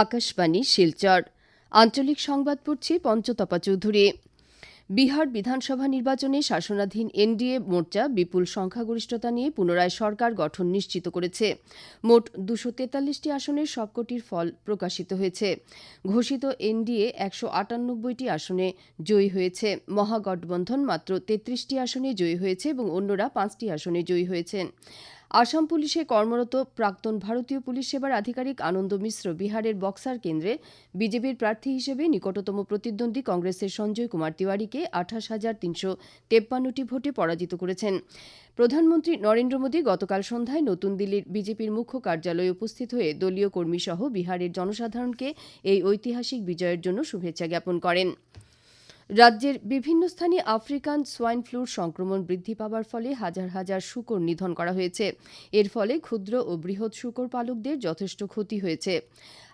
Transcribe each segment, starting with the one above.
আকাশবাণী, শিলচর। আঞ্চলিক সংবাদ পড়ছি পঞ্চতপা চৌধুরী। বিহার বিধানসভা নির্বাচনে শাসনাধীন এনডিএ মোর্চা বিপুল সংখ্যাগরিষ্ঠতা নিয়ে পুনরায় সরকার গঠন নিশ্চিত করেছে। মোট দুশো তেতাল্লিশটি আসনের সবকটির ফল প্রকাশিত হয়েছে। ঘোষিত এনডিএ একশো আটানব্বইটি আসনে জয়ী হয়েছে। মহাগঠবন্ধন মাত্র তেত্রিশটি আসনে জয়ী হয়েছে এবং অন্যরা পাঁচটি আসনে জয়ী হয়েছেন। আসাম পুলিশে কর্মরত প্রাক্তন ভারতীয় পুলিশ সেবার আধিকারিক আনন্দ মিশ্র বিহারের বক্সার কেন্দ্রে বিজেপির প্রার্থী হিসেবে নিকটতম প্রতিদ্বন্দ্বী কংগ্রেসের সঞ্জয় কুমার তিওয়ারিকে আঠাশ হাজার তিনশো তেপ্পান্নটি ভোটে পরাজিত করেছেন। প্রধানমন্ত্রী নরেন্দ্র মোদী গতকাল সন্ধ্যায় নতুন দিল্লির বিজেপির মুখ্য কার্যালয়ে উপস্থিত হয়ে দলীয় কর্মীসহ বিহারের জনসাধারণকে এই ঐতিহাসিক বিজয়ের জন্য শুভেচ্ছা জ্ঞাপন করেন। রাজ্যের বিভিন্ন স্থানে আফ্রিকান সোয়াইন ফ্লুর সংক্রমণ বৃদ্ধি পাওয়ার ফলে হাজার হাজার শুকর নিধন করা হয়েছে। এর ফলে ক্ষুদ্র ও বৃহৎ শুকর পালকদের যথেষ্ট ক্ষতি হয়েছে।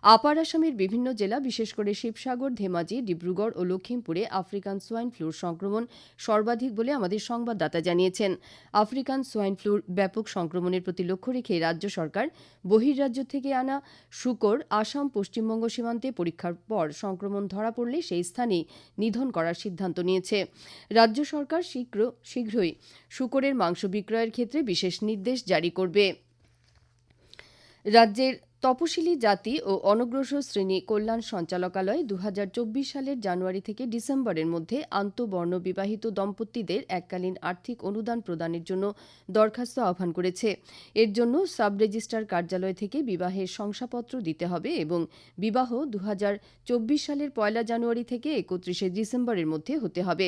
আপার আসামের বিভিন্ন জেলা, বিশেষ করে শিবসাগর, ধেমাজি, ডিব্রুগড় ও লখিমপুরে আফ্রিকান সোয়াইন ফ্লুর সংক্রমণ সর্বাধিক বলে আমাদের সংবাদদাতা জানিয়েছেন। আফ্রিকান সোয়াইন ফ্লুর ব্যাপক সংক্রমণের প্রতি লক্ষ্য রেখে রাজ্য সরকার বহির্রাজ্য থেকে আনা শুকর আসাম পশ্চিমবঙ্গ সীমান্তে পরীক্ষার পর সংক্রমণ ধরা পড়লে সেই স্থানেই নিধন করার সিদ্ধান্ত নিয়েছে। রাজ্য সরকার শীঘ্র, শীঘ্রই শুকরের মাংস বিক্রয়ের ক্ষেত্রে বিশেষ নির্দেশ জারি করবে। রাজ্যের তপশিলি জাতি ও অনগ্রসর শ্রেণি কল্যাণ সঞ্চালকালয় দু হাজার চব্বিশ সালের জানুয়ারি থেকে ডিসেম্বরের মধ্যে আন্তঃবর্ণ বিবাহিত দম্পতিদের এককালীন আর্থিক অনুদান প্রদানের জন্য দরখাস্ত আহ্বান করেছে। এর জন্য সাব রেজিস্ট্রার কার্যালয় থেকে বিবাহের শংসাপত্র দিতে হবে এবং বিবাহ দু হাজার চব্বিশ সালের পয়লা জানুয়ারি থেকে একত্রিশে ডিসেম্বরের মধ্যে হতে হবে।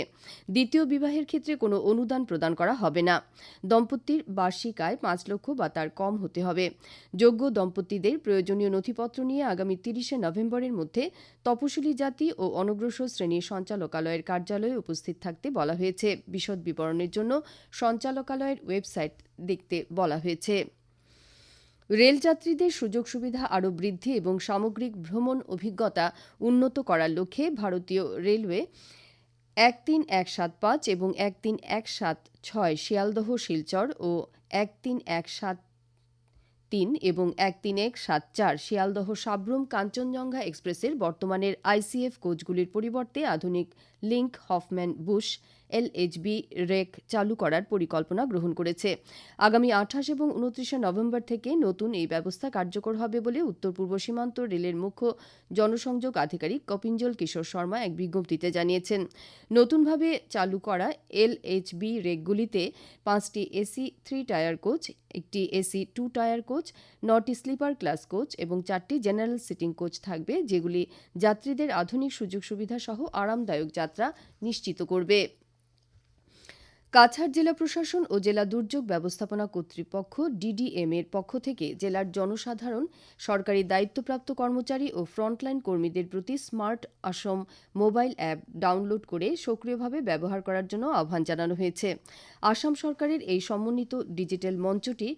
দ্বিতীয় বিবাহের ক্ষেত্রে কোনো অনুদান প্রদান করা হবে না। দম্পতির বার্ষিক আয় পাঁচ লক্ষ বা তার কম হতে হবে। যোগ্য দম্পতিদের প্রয়োজনীয় নথিপত্র নিয়ে আগামী তিরিশে নভেম্বরের মধ্যে তপশিলি জাতি ও অনগ্রসর শ্রেণির সঞ্চালকালয়ের কার্যালয়ে উপস্থিত থাকতে বলা হয়েছে। বিশদ বিবরণের জন্য সঞ্চালকালয়ের ওয়েবসাইট দেখতে বলা হয়েছে। রেলযাত্রীদের সুযোগ সুবিধা আরও বৃদ্ধি এবং সামগ্রিক ভ্রমণ অভিজ্ঞতা উন্নত করার লক্ষ্যে ভারতীয় রেলওয়ে এক তিন এক সাত পাঁচ এবং এক তিন এক সাত ছয় শিয়ালদহ শিলচর ও এক তিন এক সাত তিন এবং এক তিন এক সাত চার শিয়ালদহ সাব্রুম কাঞ্চনজঙ্ঘা এক্সপ্রেসের বর্তমানের আইসিএফ কোচগুলির পরিবর্তে আধুনিক Linke, Hofmann, Busch, LHB, rake চালু করার পরিকল্পনা গ্রহণ করেছে। আগামী আঠাশ এবং উনত্রিশে নভেম্বর থেকে নতুন এই ব্যবস্থা কার্যকর হবে বলে উত্তর পূর্ব সীমান্ত রেলের মুখ্য জনসংযোগ আধিকারিক কপিঞ্জল কিশোর শর্মা এক বিজ্ঞপ্তিতে জানিয়েছেন। নতুনভাবে চালু করা এলএইচবি রেকগুলিতে পাঁচটি এসি, থ্রি টায়ার কোচ, একটি এসি, টু টায়ার কোচ নটি স্লিপার ক্লাস কোচ এবং চারটি জেনারেল সিটিং কোচ থাকবে, যেগুলি যাত্রীদের আধুনিক সুযোগ সুবিধা সহ আরামদায়ক যাত্রা নিশ্চিত করবে। কাছাড় জেলা প্রশাসন ও জেলা দুর্যোগ ব্যবস্থাপনা কর্তৃপক্ষ ডিডিএম এর পক্ষ থেকে জেলার জনসাধারণ, সরকারি দায়িত্বপ্রাপ্ত কর্মচারী ও ফ্রন্টলাইন কর্মীদের প্রতি smart Assam mobile app download করে সক্রিয়ভাবে ব্যবহার করার জন্য আহ্বান জানানো হয়েছে। আসাম সরকারের এই সমন্বিত ডিজিটাল মঞ্চটি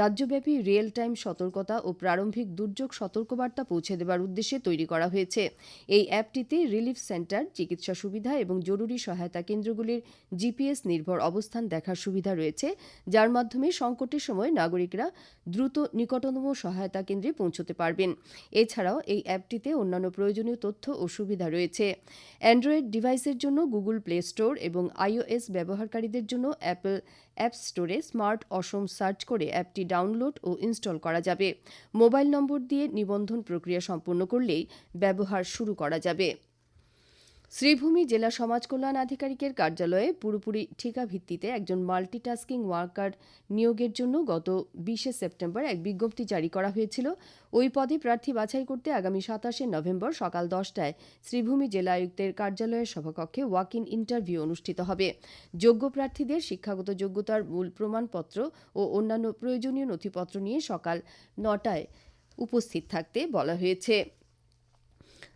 রাজ্যব্যাপী রিয়েল টাইম সতর্কতা ও প্রারম্ভিক দুর্যোগ সতর্কবার্তা পৌঁছে দেবার উদ্দেশ্যে তৈরি করা হয়েছে। এই অ্যাপটিতে রিলিফ সেন্টার, চিকিৎসা সুবিধা এবং জরুরি সহায়তা কেন্দ্রগুলির জিপিএস নির্ভর অবস্থান দেখার সুবিধা রয়েছে, যার মাধ্যমে সংকটের সময় নাগরিকরা দ্রুত নিকটতম সহায়তা কেন্দ্রে পৌঁছতে পারবেন। এছাড়াও এই অ্যাপটিতে অন্যান্য প্রয়োজনীয় তথ্য ও সুবিধা রয়েছে। অ্যান্ড্রয়েড ডিভাইসের জন্য গুগল প্লে স্টোর এবং আইওএস ব্যবহারকারীদের জন্য অ্যাপল অ্যাপ স্টোরে স্মার্ট অসম সার্চ করে অ্যাপটি ডাউনলোড ও ইনস্টল করা যাবে। মোবাইল নম্বর দিয়ে নিবন্ধন প্রক্রিয়া সম্পন্ন করলেই ব্যবহার শুরু করা যাবে। শ্রীভূমি জেলা সমাজ কল্যাণ আধিকারিকের কার্যালয়ে পুরোপুরি ঠিকা ভিত্তিতে একজন মাল্টিটাস্কিং ওয়ার্কার নিয়োগের জন্য গত বিশে সেপ্টেম্বর এক বিজ্ঞপ্তি জারি করা হয়েছিল। ওই পদে প্রার্থী বাছাই করতে আগামী সাতাশে নভেম্বর সকাল দশটায় শ্রীভূমি জেলা আয়ুক্তের কার্যালয়ের সভাকক্ষে ওয়াক ইন ইন্টারভিউ অনুষ্ঠিত হবে। যোগ্য প্রার্থীদের শিক্ষাগত যোগ্যতার মূল প্রমাণপত্র ও অন্যান্য প্রয়োজনীয় নথিপত্র নিয়ে সকাল নটায় উপস্থিত থাকতে বলা হয়েছে।